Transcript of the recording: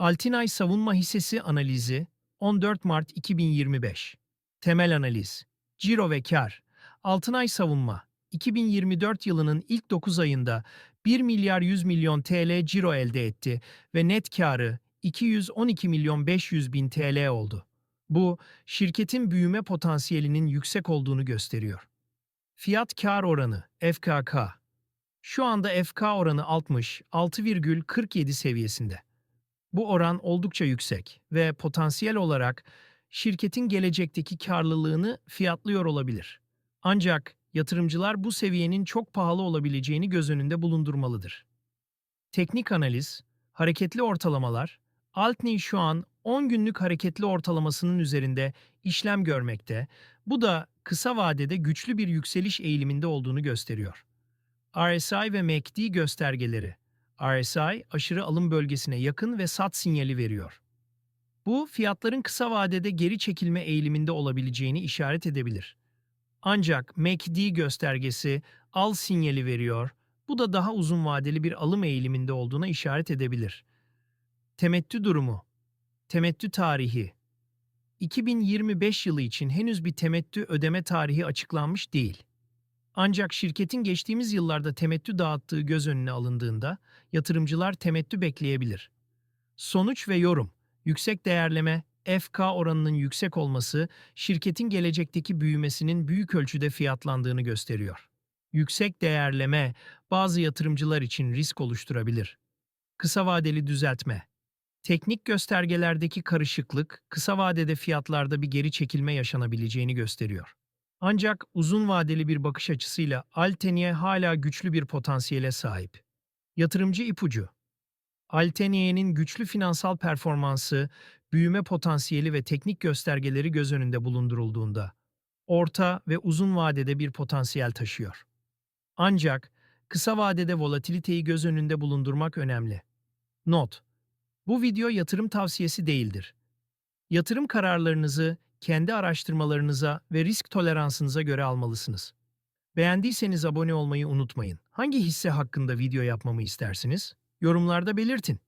Altinay Savunma Hissesi Analizi 14 Mart 2025 Temel Analiz Ciro ve Kar Altınay Savunma 2024 yılının ilk 9 ayında 1 milyar 100 milyon TL ciro elde etti ve net karı 212 milyon 500 bin TL oldu. Bu, şirketin büyüme potansiyelinin yüksek olduğunu gösteriyor. Fiyat kar oranı FKK Şu anda FK oranı 60, 6,47 seviyesinde. Bu oran oldukça yüksek ve potansiyel olarak şirketin gelecekteki karlılığını fiyatlıyor olabilir. Ancak yatırımcılar bu seviyenin çok pahalı olabileceğini göz önünde bulundurmalıdır. Teknik analiz, hareketli ortalamalar, Altney şu an 10 günlük hareketli ortalamasının üzerinde işlem görmekte, bu da kısa vadede güçlü bir yükseliş eğiliminde olduğunu gösteriyor. RSI ve MACD göstergeleri RSI aşırı alım bölgesine yakın ve sat sinyali veriyor. Bu fiyatların kısa vadede geri çekilme eğiliminde olabileceğini işaret edebilir. Ancak MACD göstergesi al sinyali veriyor. Bu da daha uzun vadeli bir alım eğiliminde olduğuna işaret edebilir. Temettü durumu Temettü tarihi 2025 yılı için henüz bir temettü ödeme tarihi açıklanmış değil. Ancak şirketin geçtiğimiz yıllarda temettü dağıttığı göz önüne alındığında yatırımcılar temettü bekleyebilir. Sonuç ve yorum Yüksek değerleme, FK oranının yüksek olması, şirketin gelecekteki büyümesinin büyük ölçüde fiyatlandığını gösteriyor. Yüksek değerleme, bazı yatırımcılar için risk oluşturabilir. Kısa vadeli düzeltme Teknik göstergelerdeki karışıklık, kısa vadede fiyatlarda bir geri çekilme yaşanabileceğini gösteriyor. Ancak uzun vadeli bir bakış açısıyla Alteniye hala güçlü bir potansiyele sahip. Yatırımcı ipucu Alteniye'nin güçlü finansal performansı, büyüme potansiyeli ve teknik göstergeleri göz önünde bulundurulduğunda, orta ve uzun vadede bir potansiyel taşıyor. Ancak kısa vadede volatiliteyi göz önünde bulundurmak önemli. Not: Bu video yatırım tavsiyesi değildir. Yatırım kararlarınızı kendi araştırmalarınıza ve risk toleransınıza göre almalısınız. Beğendiyseniz abone olmayı unutmayın. Hangi hisse hakkında video yapmamı istersiniz? Yorumlarda belirtin.